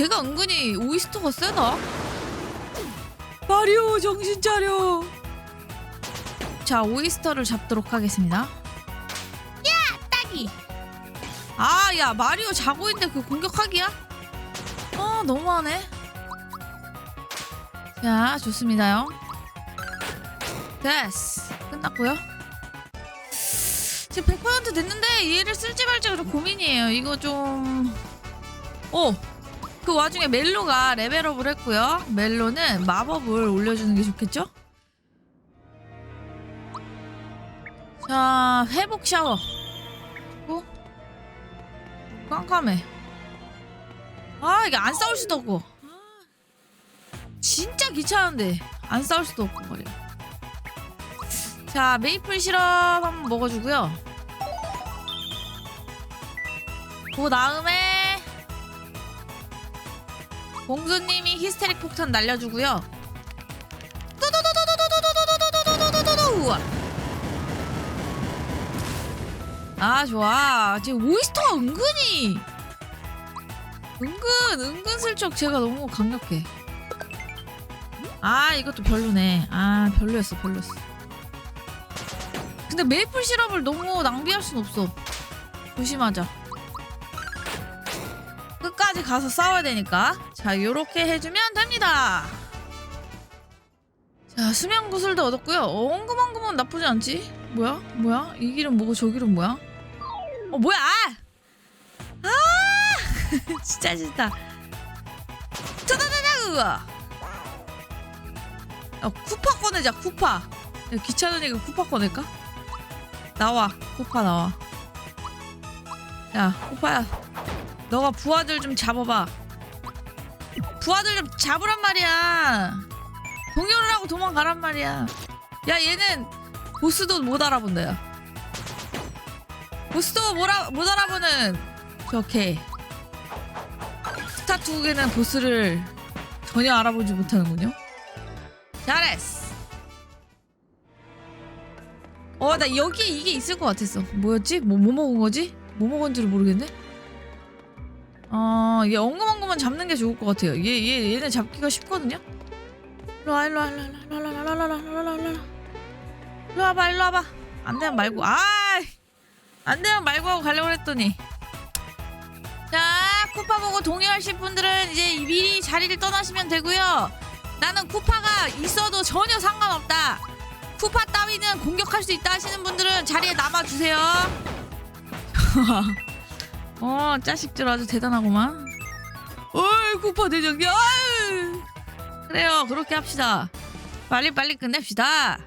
제가 은근히 오이스터가 세다. 마리오 정신 차려. 자 오이스터를 잡도록 하겠습니다. 야 딱이. 아야 마리오 자고 있는데 그 공격하기야? 아 너무하네. 자 좋습니다요. 됐어 끝났고요. 지금 100% 됐는데 얘를 쓸지 말지 좀 고민이에요. 이거 좀 오. 그 와중에 멜로가 레벨업을 했고요. 멜로는 마법을 올려주는 게 좋겠죠? 자, 회복 샤워. 어? 깜깜해. 아, 이게 안 싸울 수도 없고. 아, 진짜 귀찮은데. 안 싸울 수도 없고, 말이야. 자, 메이플 시럽 한번 먹어주고요. 그 다음에 공주님이 히스테릭 폭탄 날려주고요. 아 좋아. 지금 오이스터가 은근히 은근 은근슬쩍 제가 너무 강력해. 아 이것도 별로네. 아 별로였어 별로였어. 근데 메이플 시럽을 너무 낭비할 순 없어. 조심하자. 끝까지 가서 싸워야 되니까 자 요렇게 해주면 됩니다. 자 수면 구슬도 얻었고요. 어, 엉금엉금은 나쁘지 않지? 뭐야? 뭐야? 이 길은 뭐고 저 길은 뭐야? 어 뭐야? 아! 진짜 싫다. 짜자자자 어 쿠파 꺼내자 쿠파. 야, 귀찮으니까 쿠파 꺼낼까? 나와 쿠파 나와. 야 쿠파야. 너가 부하들 좀 잡아봐. 부하들 좀 잡으란 말이야. 동요를 하고 도망가란 말이야. 야 얘는 보스도 못 알아본다 야. 보스도 못, 알- 못 알아보는 저개 스타 두 개는 보스를 전혀 알아보지 못하는군요. 잘했어. 어 나 여기에 이게 있을 것 같았어. 뭐였지? 뭐, 뭐 먹은 거지? 뭐 먹은지를 모르겠네. 어, 얘 엉금엉금만 잡는 게 좋을 것 같아요. 얘, 얘, 얘는 잡기가 쉽거든요. 일로 와, 일로 와, 일로 와, 일로 와, 일로 와, 일로 와, 일로 와, 일로 와, 일로 와봐, 일로 와봐. 안 되면 말고, 아, 안 되면 말고 하고 가려고 했더니. 자, 쿠파 보고 동요하실 분들은 이제 미리 자리를 떠나시면 되고요. 나는 쿠파가 있어도 전혀 상관없다. 쿠파 따위는 공격할 수 있다 하시는 분들은 자리에 남아주세요. 어 짜식들 아주 대단하구만. 어이 쿠파 대장님 아유. 그래요 그렇게 합시다. 빨리 빨리 끝냅시다.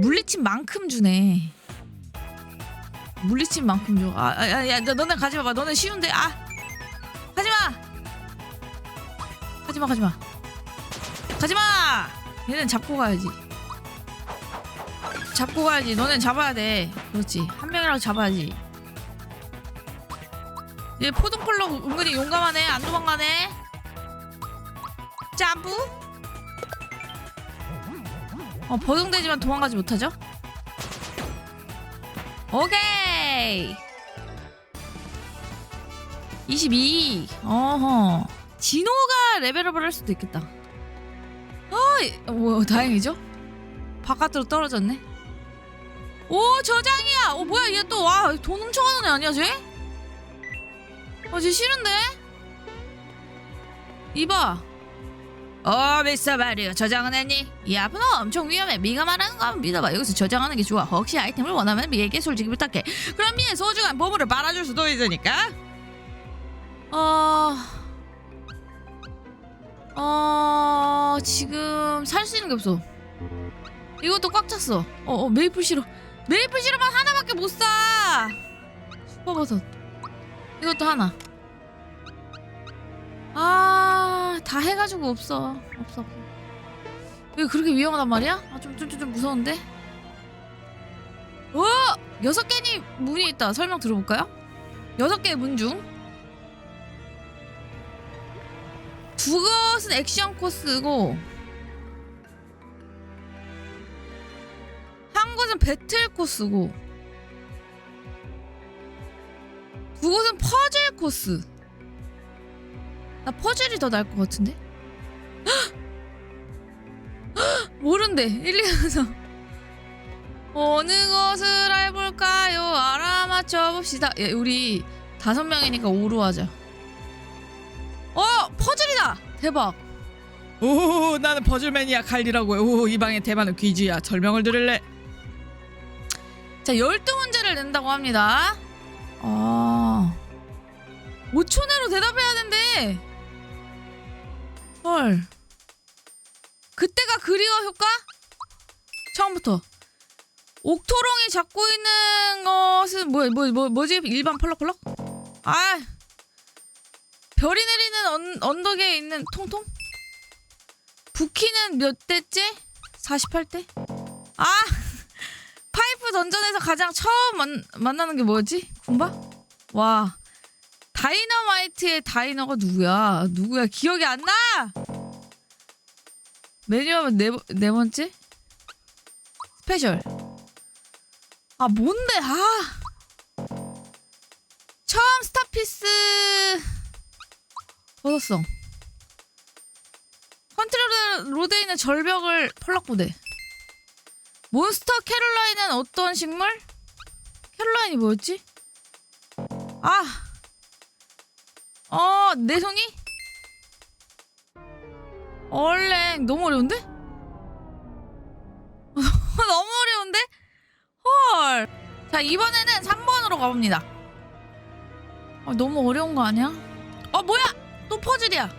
물리침만큼 주네. 물리침만큼 줘아야 야 너네 가지 마봐. 너네 쉬운데 아. 가지마. 가지마 가지마. 가지마! 얘는 잡고 가야지. 잡고 가야지. 너넨 잡아야 돼. 그렇지. 한 명이라도 잡아야지 얘 포동폴로 은근히 용감하네. 안 도망가네. 점프 어 버둥대지만 도망가지 못하죠? 오케이! 22 어허. 진호가 레벨업을 할 수도 있겠다. 아, 뭐 다행이죠? 바깥으로 떨어졌네. 오 저장이야! 어 뭐야 얘 또 와 돈 훔쳐가는 애 아니야 쟤? 어, 쟤 싫은데? 이봐. 어, 미스터 마리오, 저장은 했니? 이 앞은 엄청 위험해. 미가 말하는 거 한번 믿어봐. 여기서 저장하는 게 좋아. 혹시 아이템을 원하면 미에게 솔직히 부탁해. 그럼 미의 소중한 보물을 빨아줄 수도 있으니까. 어... 어... 지금 살 수 있는 게 없어. 이것도 꽉 찼어. 어, 어 메이플 시럽. 메이플 시럽만 하나밖에 못 사. 슈퍼버섯. 이것도 하나. 다 해가지고 없어. 없어 왜 그렇게 위험하단 말이야? 아 좀 좀, 좀, 좀 무서운데? 오 여섯 개니 문이 있다. 설명 들어볼까요? 여섯 개의 문 중. 두 것은 액션 코스고 한 곳은 배틀 코스고 두 곳은 퍼즐 코스 나 퍼즐이 더 나을 것 같은데? 모른대 1, 2, 3 어느 것을 해볼까요? 알아맞혀 봅시다 야, 우리 다섯 명이니까 5로 하자 어! 퍼즐이다! 대박 오 나는 퍼즐맨이야 칼리라고 오 이 방의 대만은 귀지야 설명을 들을래 자 12문제를 낸다고 합니다 아 5초 내로 대답해야 된대 헐 그때가 그리워 효과? 처음부터 옥토롱이 잡고 있는 것은 뭐, 뭐, 뭐, 뭐지? 일반 펄럭펄럭? 아 별이 내리는 언, 언덕에 있는 통통? 부키는 몇 대째? 48대? 아 파이프 던전에서 가장 처음 만, 만나는 게 뭐였지? 군바? 와 다이너마이트의 다이너가 누구야? 누구야? 기억이 안 나! 메뉴하면 네, 번- 네 번째? 스페셜 아 뭔데 아 처음 스타피스 버섯성 컨트롤 로드에 있는 절벽을 펄럭보대 몬스터 캐롤라인은 어떤 식물? 캐롤라인이 뭐였지? 아, 어, 내 손이? 얼랭 너무 어려운데? 너무 어려운데? 헐. 자 이번에는 3번으로 가봅니다. 아, 너무 어려운 거 아니야? 어 뭐야? 또 퍼즐이야.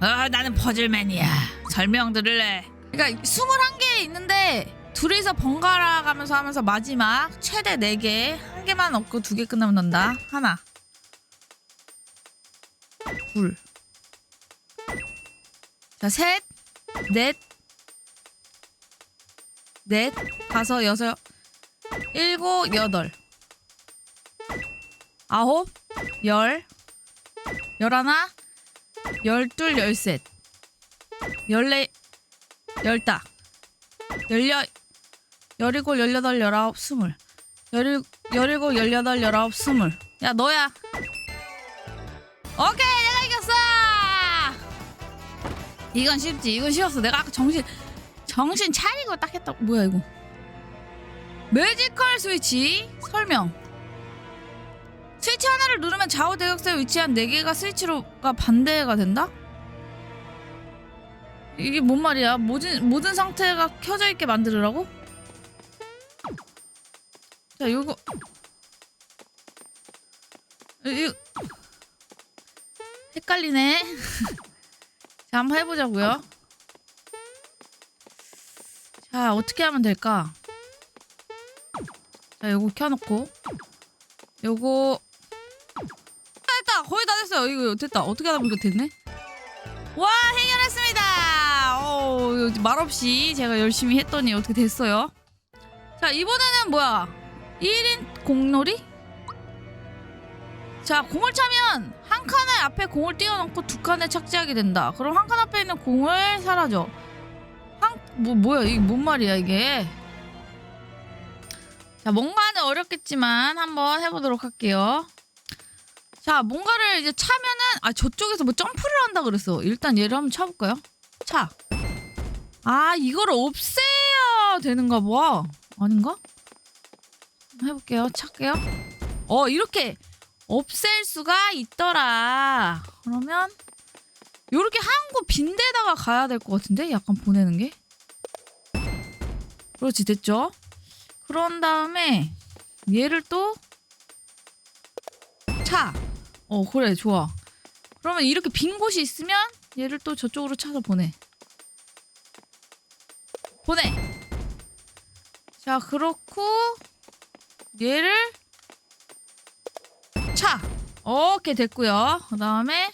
아 나는 퍼즐맨이야. 설명 들을래. 그러니까 21개 있는데 둘이서 번갈아 가면서 하면서 마지막 최대 4개 한 개만 없고 두 개 끝나면 넣는다 하나 둘 자 셋 넷 넷 다섯 여섯 일곱 여덟. 아홉 열 열하나 열둘 열셋. 열네 열다. 열여 열일곱 열여덟 열아홉 스물. 열일 열일곱 열여덟 열아홉 스물. 야 너야 이건 쉽지 이건 쉬웠어 내가 아까 정신 정신 차리고 딱 했다 뭐야 이거 매지컬 스위치 설명 스위치 하나를 누르면 좌우 대각선에 위치한 4개가 스위치로가 반대가 된다? 이게 뭔 말이야? 모든 모든 상태가 켜져 있게 만들으라고? 자, 요거 이 헷갈리네. 자, 한번 해보자고요. 자, 어떻게 하면 될까? 자, 요거 켜놓고 요거 아, 됐다. 거의 다 됐어요. 이거 됐다. 어떻게 하다 보니까 됐네. 와 해결했습니다. 어, 말없이 제가 열심히 했더니 어떻게 됐어요. 자 이번에는 뭐야? 1인 공놀이? 자 공을 차면 앞에 공을 띄워놓고 두 칸에 착지하게 된다. 그럼 한 칸 앞에 있는 공을 사라져. 한 뭐 뭐야 이게 뭔 말이야 이게? 자 뭔가는 어렵겠지만 한번 해보도록 할게요. 자, 뭔가를 이제 차면은 아 저쪽에서 뭐 점프를 한다 그랬어. 일단 얘를 한번 차볼까요? 차. 아, 이걸 없애야 되는가 봐. 아닌가? 해볼게요. 찾게요. 어, 이렇게 없앨 수가 있더라. 그러면 요렇게 한곳 빈데다가 가야 될 것 같은데? 약간 보내는 게. 그렇지, 됐죠? 그런 다음에 얘를 또 차. 어 그래 좋아 그러면 이렇게 빈 곳이 있으면 얘를 또 저쪽으로 차서 보내 보내 자 그렇고 얘를 차 오케이 됐고요 그 다음에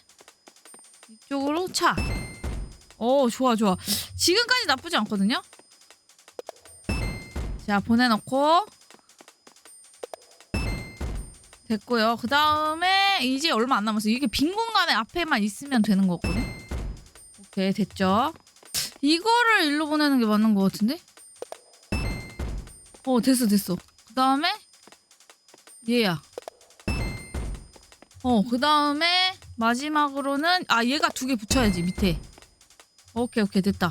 이쪽으로 차. 오 좋아 좋아. 지금까지 나쁘지 않거든요. 자 보내놓고 됐고요. 그 다음에 이제 얼마 안 남았어. 이게 빈 공간에 앞에만 있으면 되는 거거든. 오케이 됐죠. 이거를 일로 보내는 게 맞는 것 같은데? 어 됐어 됐어. 그 다음에 얘야. 어, 그 다음에 마지막으로는 아 얘가 두 개 붙여야지 밑에. 오케이 오케이 됐다.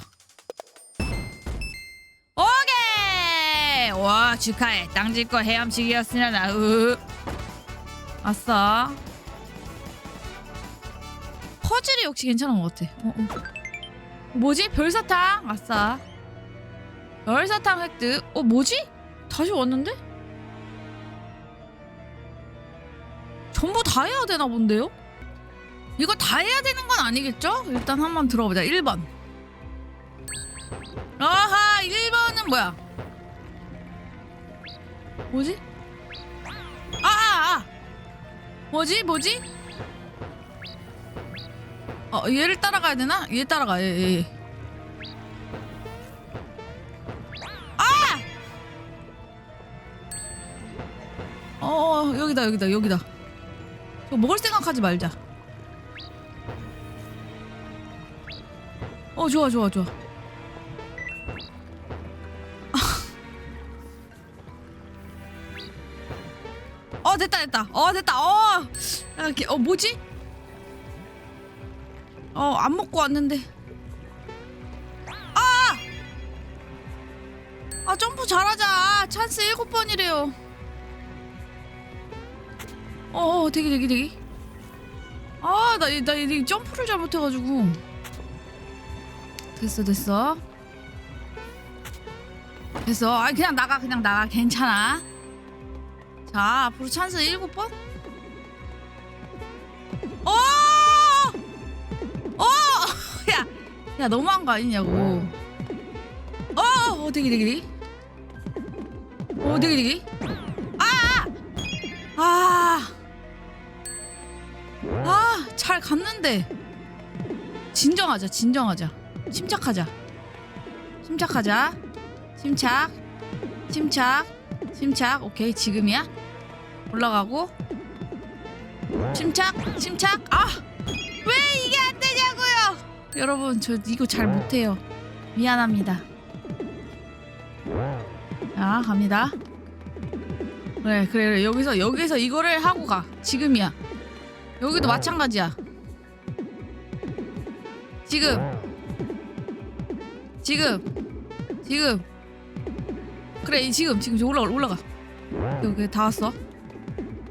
오케이. 와 축하해. 땅짓거 헤엄치기였으려나. 으. 아싸. 퍼즐이 역시 괜찮은 것 같아. 어, 어. 뭐지? 별사탕. 아싸. 별사탕 획득. 어 뭐지? 다시 왔는데? 전부 다 해야 되나 본데요? 이거 다 해야 되는 건 아니겠죠? 일단 한번 들어보자. 1번. 아하, 1번은 뭐야? 뭐지? 아, 아, 아. 뭐지? 뭐지? 어, 얘를 따라가야 되나? 얘 따라가. 얘, 얘. 얘. 아! 어, 여기다, 여기다, 여기다. 저 먹을 생각하지 말자. 어 좋아 좋아 좋아. 어 됐다 됐다. 어 됐다. 어. 야, 이렇게, 어 뭐지? 어 안 먹고 왔는데. 아! 아 점프 잘하자. 찬스 일곱 번이래요. 어, 어 대기 대기 대기. 아, 나, 이- 나, 이 점프를 잘못해가지고. 됐어, 됐어. 됐어. 아, 그냥 나가, 그냥 나가. 괜찮아. 자, 앞으로 찬스 일곱 번? 어! 어! 야, 야, 너무한 거 아니냐고. 어, 어, 대기, 대기, 대기. 어, 대기, 대기. 아! 아! 아, 잘 갔는데. 진정하자, 진정하자. 침착하자. 침착하자. 침착. 침착. 침착. 오케이, 지금이야. 올라가고. 침착, 침착. 아! 왜 이게 안 되냐고요! 여러분, 저 이거 잘 못해요. 미안합니다. 자, 갑니다. 그래, 그래, 그래. 여기서, 여기서 이거를 하고 가. 지금이야. 여기도 마찬가지야. 지금. 지금. 지금. 그래, 이 지금, 지금 올라가, 올라가. 여기 다 왔어.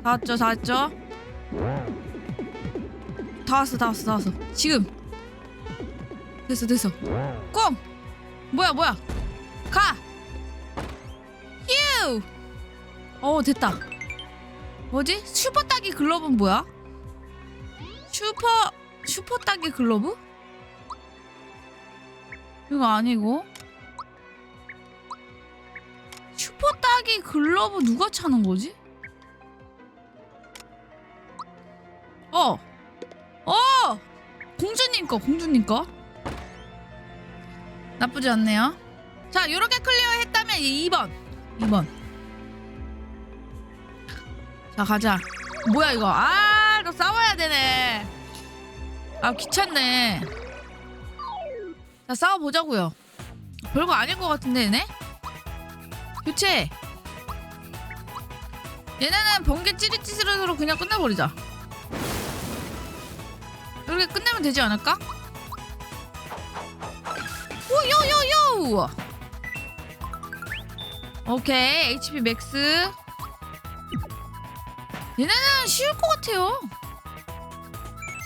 다 왔죠, 다 왔죠. 다 왔어, 다 왔어, 다 왔어. 지금. 됐어, 됐어. 꽁. 뭐야, 뭐야. 가. 휴. 어, 됐다. 뭐지? 슈퍼 따기 글러브는 뭐야? 슈퍼 슈퍼 따기 글러브? 이거 아니고 슈퍼 따기 글러브 누가 차는 거지? 어, 어, 공주님 거, 공주님 거. 나쁘지 않네요. 자, 이렇게 클리어 했다면 2번, 2번. 자, 가자. 뭐야 이거? 아, 너 싸워야 되네. 아, 귀찮네. 자, 싸워 보자고요. 별거 아닐 것 같은데, 얘네? 교체. 얘네는 번개 찌릿찌릿으로 그냥 끝내버리자. 이렇게 끝내면 되지 않을까? 오요요요! 오케이, HP 맥스. 얘네는 쉬울 것 같아요.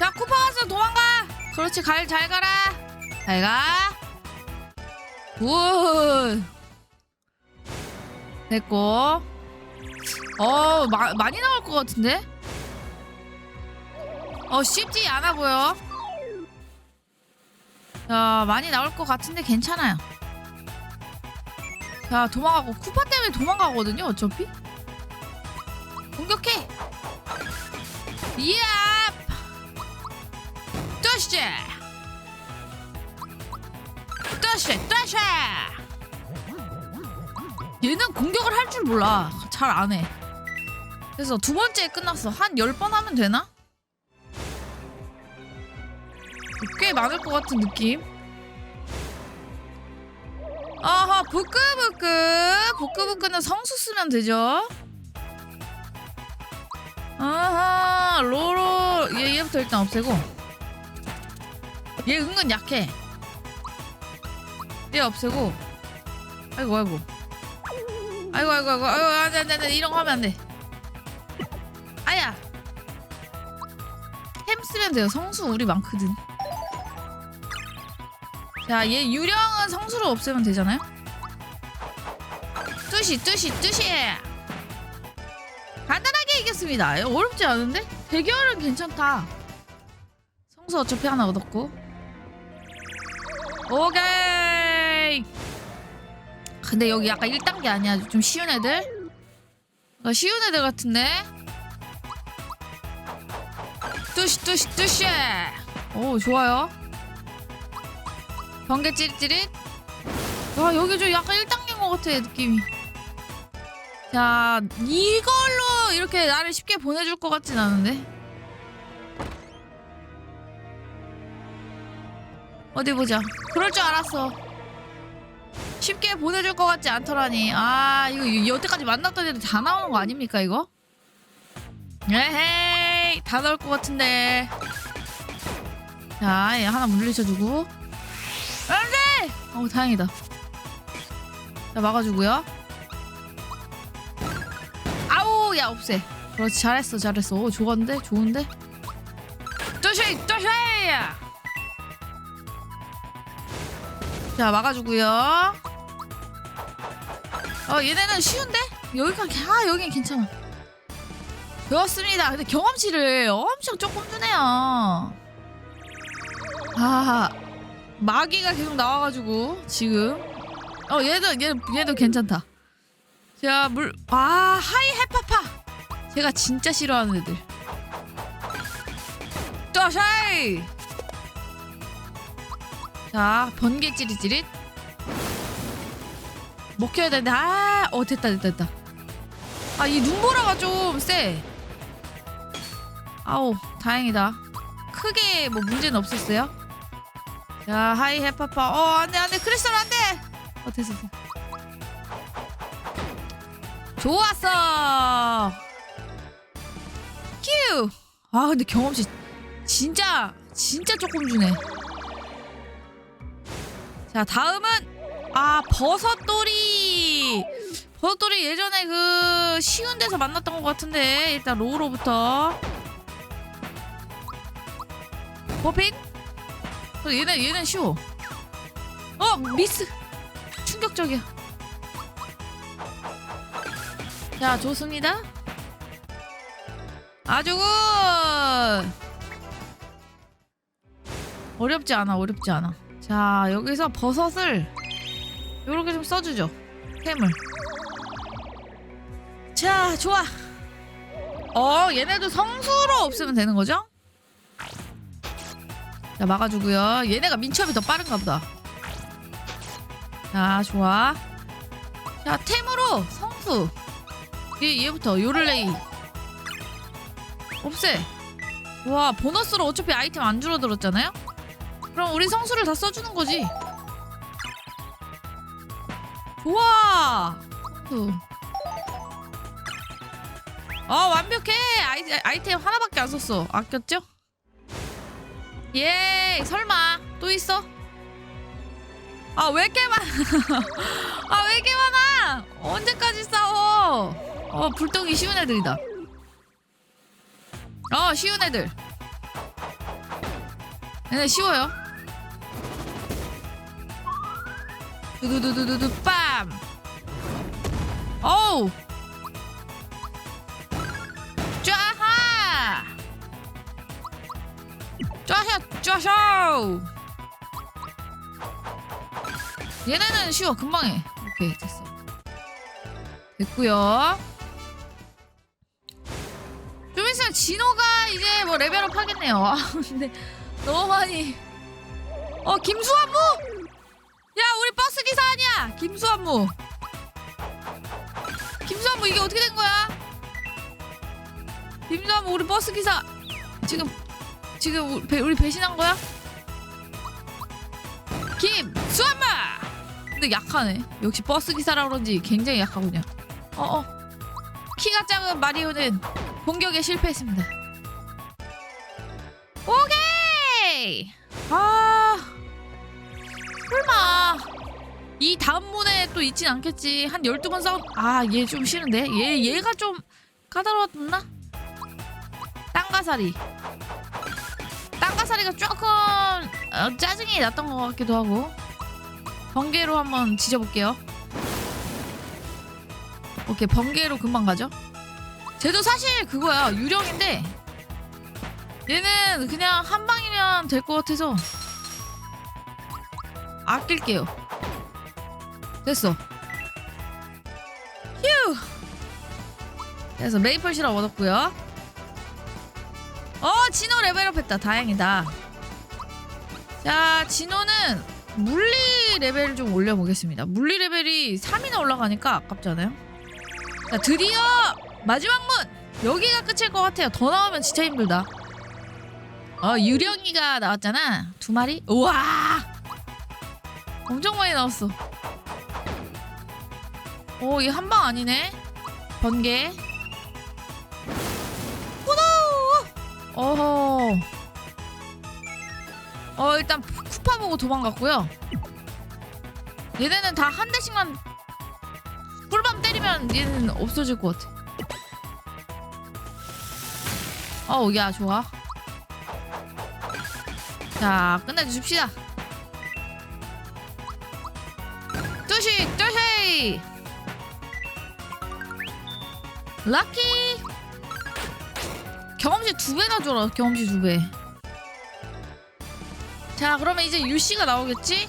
자, 쿠파 와서 도망가. 그렇지, 갈, 잘 가라. 잘 가. 굿. 됐고. 어, 마, 많이 나올 것 같은데? 어, 쉽지 않아 보여. 자, 많이 나올 것 같은데 괜찮아요. 자, 도망가고. 쿠파 때문에 도망가거든요, 어차피. 공격해. 이야! 저 뜨시 뜨시 뜨시 얘는 공격을 할 줄 몰라. 잘 안 해. 그래서 두 번째 끝났어. 한 열 번 하면 되나? 꽤 많을 것 같은 느낌. 아하 부끄부끄. 부끄부끄는 성수 쓰면 되죠. 아하 로로 얘 얘부터 일단 없애고 얘 은근 약해. 얘 없애고. 아이고 아이고. 아이고 아이고 아이고. 아이고 안돼 안돼 안돼. 이런 거 하면 안돼. 아야. 햄 쓰면 돼요. 성수 우리 많거든. 자 얘 유령은 성수로 없애면 되잖아요? 뚜시 뚜시 뚜시. 간단하게 이겼습니다. 어렵지 않은데? 대결은 괜찮다. 성수 어차피 하나 얻었고. 오케이. 근데 여기 약간 1단계 아니야. 좀 쉬운 애들? 어, 쉬운 애들 같은데? 뚜시 뚜시 뚜시. 오 좋아요. 번개 찌릿찌릿. 와 여기 좀 약간 1단계인 것 같아 느낌이. 자, 이걸로 이렇게 나를 쉽게 보내줄 것 같진 않은데. 어디 보자. 그럴 줄 알았어. 쉽게 보내줄 것 같지 않더라니. 아, 이거 여태까지 만났던 애들 다 나오는 거 아닙니까, 이거? 에헤이, 다 나올 것 같은데. 자, 얘 하나 물리쳐주고. 안 돼! 어우, 다행이다. 자, 막아주고요. 아우 야 없애 그렇지 잘했어 잘했어 오 좋았는데 좋은데 또쉐 또쉐 자 막아주고요. 어 얘네는 쉬운데? 여기까지 아 여긴 괜찮아. 배웠습니다. 근데 경험치를 엄청 조금 주네요. 아 마귀가 계속 나와가지고 지금. 어 얘도 얘, 얘도 괜찮다. 자, 물, 아, 하이 해파파. 제가 진짜 싫어하는 애들. 또 샤이. 자, 번개 찌릿찌릿. 먹혀야 되는데, 아, 어, 됐다, 됐다, 됐다. 아, 이 눈보라가 좀 세. 아우, 다행이다. 크게 뭐 문제는 없었어요. 자, 하이 해파파. 어, 안 돼, 안 돼. 크리스탈 안 돼. 어, 됐어, 됐어. 좋았어. 큐. 아 근데 경험치 진짜 진짜 조금 주네. 자 다음은 아 버섯돌이. 버섯돌이 예전에 그 쉬운 데서 만났던 것 같은데 일단 로우로부터. 버핀? 어, 얘는 얘는 쉬워. 어 미스. 충격적이야. 자, 좋습니다. 아주 굿! 어렵지 않아, 어렵지 않아. 자, 여기서 버섯을 요렇게 좀 써주죠. 템을. 자, 좋아. 어, 얘네도 성수로 없으면 되는 거죠? 자, 막아주고요. 얘네가 민첩이 더 빠른가 보다. 자, 좋아. 자, 템으로 성수. 얘, 얘부터 요를레이 없애 와 보너스로 어차피 아이템 안 줄어들었잖아요 그럼 우리 성수를 다 써주는 거지. 좋아 어 완벽해! 아이, 아이템 하나밖에 안 썼어. 아꼈죠? 예 설마. 또 있어? 아왜 이렇게 많아? 아왜 이렇게 많아? 언제까지 싸워? 어 불똥이 쉬운 애들이다. 어 쉬운 애들. 얘네 쉬워요 두두두두두두 빰! 어우! 쫙하! 쫙샤 쫙샤 얘네는 쉬워 금방 해. 오케이 됐어. 됐고요. 좀 있으면 진호가 이제 뭐 레벨업 하겠네요. 아 근데 너무 많이. 어 김수환무. 기사 아니야? 김수환무. 김수환무 이게 어떻게 된 거야? 김수환무 우리 버스 기사 지금 지금 우리, 배, 우리 배신한 거야? 김수환무. 근데 약하네. 역시 버스 기사라 그런지 굉장히 약하군요. 어어. 키가 작은 마리오는 공격에 실패했습니다. 오케이. 아 설마 이 다음 문에 또 있진 않겠지. 한 12번 싸우. 아, 얘 좀 싫은데. 얘 얘가 좀 까다로웠나? 땅가사리. 땅가사리가 조금 어, 짜증이 났던 것 같기도 하고. 번개로 한번 지져볼게요. 오케이, 번개로 금방 가죠. 쟤도 사실 그거야. 유령인데 얘는 그냥 한 방이면 될 것 같아서 아낄게요. 됐어. 휴. 그래서 메이플 시럽 얻었고요. 어, 진호 레벨업했다. 다행이다. 자, 진호는 물리 레벨을 좀 올려보겠습니다. 물리 레벨이 3이나 올라가니까 아깝지 않아요? 자, 드디어 마지막 문! 여기가 끝일 것 같아요. 더 나오면 진짜 힘들다. 어, 유령이가 나왔잖아. 두 마리? 우와! 엄청 많이 나왔어. 오, 얘한방 아니네. 번개. 호노! 어허. 어, 일단 쿠파 보고 도망갔고요. 얘네는 다 한 대씩만 꿀밤 때리면 얘는 없어질 것 같아. 어우, 야, 좋아. 자, 끝내주십시다. 뚜식, 뚜식! 라키! 경험치 두 배나 줘라, 경험치 두 배. 자, 그러면 이제 유씨가 나오겠지?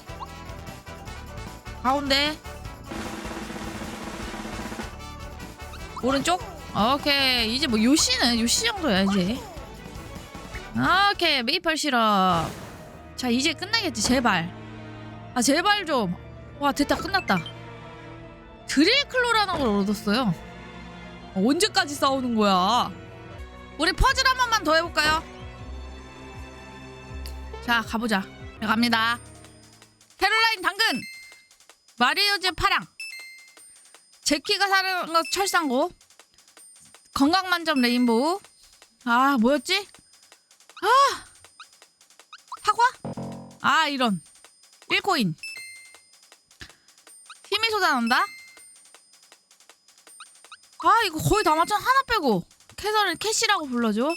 가운데. 오른쪽? 오케이. 이제 뭐 요시는 요시 정도야, 이제. 오케이. 메이플 시럽. 자, 이제 끝나겠지, 제발. 아, 제발 좀. 와, 됐다. 끝났다. 드릴클로라는 걸 얻었어요. 어, 언제까지 싸우는 거야? 우리 퍼즐 한 번만 더 해볼까요? 자, 가보자. 네, 갑니다. 캐롤라인 당근! 마리오즈 파랑! 제키가 사는 거 철상고 건강 만점 레인보우 아 뭐였지 아 사과 아 이런 1코인 힘이 솟아난다 아 이거 거의 다 맞춰 하나 빼고. 캐서를 캐시라고 불러줘.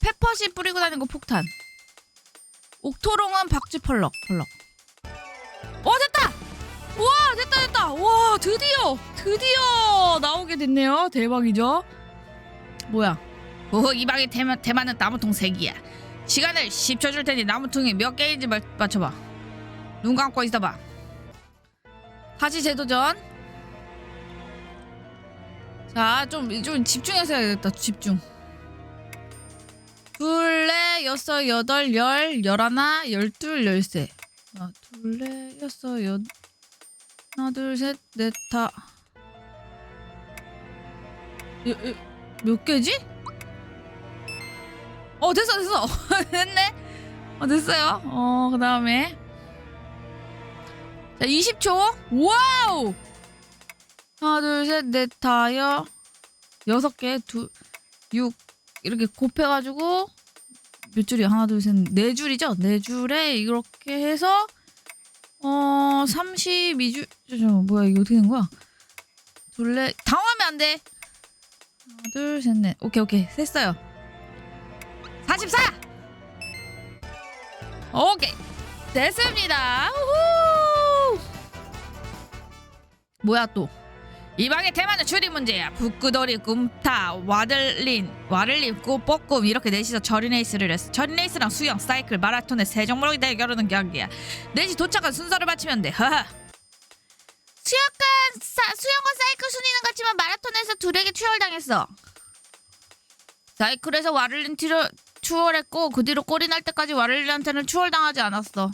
페퍼시 뿌리고 다니는 거 폭탄. 옥토롱은 박쥐 펄럭 펄럭. 어 됐다! 와 됐다 됐다! 와 드디어 드디어 나오게 됐네요. 대박이죠? 뭐야? 오 이 방에 대만, 대만은 나무통 색이야. 시간을 10초 줄 테니 나무통이 몇 개인지 마- 맞춰봐. 눈 감고 있어봐. 다시 재도전 자 좀 좀 집중해서 해야겠다. 집중. 둘넷 여섯 여덟 열 열하나 열둘 열세. 하나 둘넷 여섯 여덟 하나 둘 셋 넷다. 몇 개지? 어 됐어 됐어. 됐네. 어 됐어요. 어 그 다음에. 자 20초. 와우 하나 둘 셋 넷 다여. 여섯 개두육. 이렇게 곱해가지고 몇 줄이야? 하나 둘 셋 네 줄이죠? 네 줄에 이렇게 해서 어 32줄. 저, 저 뭐야 이게 어떻게 된 거야? 둘레 당황하면 안 돼. 하나 둘 셋 넷. 오케이 오케이. 됐어요. 44 오케이. 됐습니다. 우후! 뭐야 또 이 방의 테마는 추리 문제야. 북구돌이 꿈타 와들린 와를린 꼬뽀꿈 이렇게 넷이서 저리네이스를 했어. 저리네이스랑 수영 사이클 마라톤의 세 종목이 대결하는 경기야. 넷이 도착한 순서를 맞추면 돼. 하하. 수영관 사, 수영과 사이클 순위는 같지만 마라톤에서 둘에게 추월당했어. 사이클에서 와를린 티를 추월했고 그 뒤로 꼴이 날 때까지 와를리한테는 추월당하지 않았어.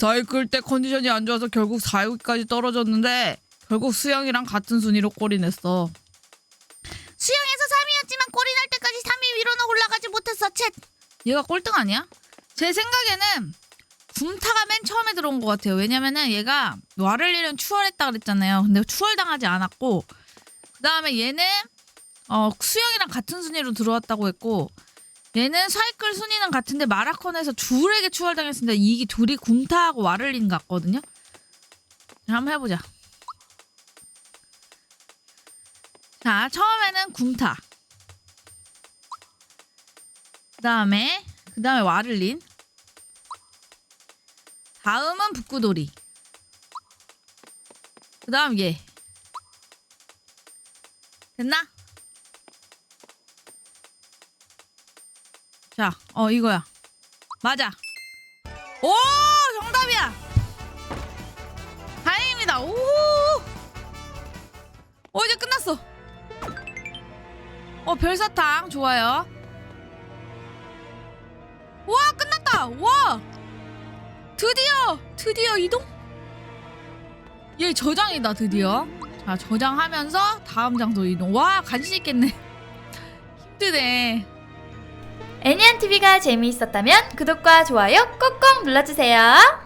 사이클 때 컨디션이 안 좋아서 결국 4위까지 떨어졌는데 결국 수영이랑 같은 순위로 꼴이 냈어. 수영에서 3위였지만 꼴이 날 때까지 3위 위로는 올라가지 못했어. 챗. 얘가 꼴등 아니야? 제 생각에는 굼타가 맨 처음에 들어온 것 같아요. 왜냐면은 얘가 와를리는 추월했다 그랬잖아요. 근데 추월당하지 않았고 그 다음에 얘는 어, 수영이랑 같은 순위로 들어왔다고 했고 얘는 사이클 순위는 같은데 마라콘에서 둘에게 추월당했습니다. 이게 둘이 굼타하고 와를린 같거든요. 한번 해보자. 자, 처음에는 굼타. 그 다음에, 그 다음에 와를린. 다음은 북구돌이. 그 다음 얘. 됐나? 자, 어, 이거야. 맞아. 오! 정답이야! 다행입니다. 오! 어, 이제 끝났어. 어 별사탕 좋아요. 와 끝났다. 와 드디어 드디어 이동. 얘 저장이다 드디어. 자 저장하면서 다음 장소 이동. 와 간신 있겠네. 힘드네. 애니안TV가 재미있었다면 구독과 좋아요 꼭꼭 눌러주세요.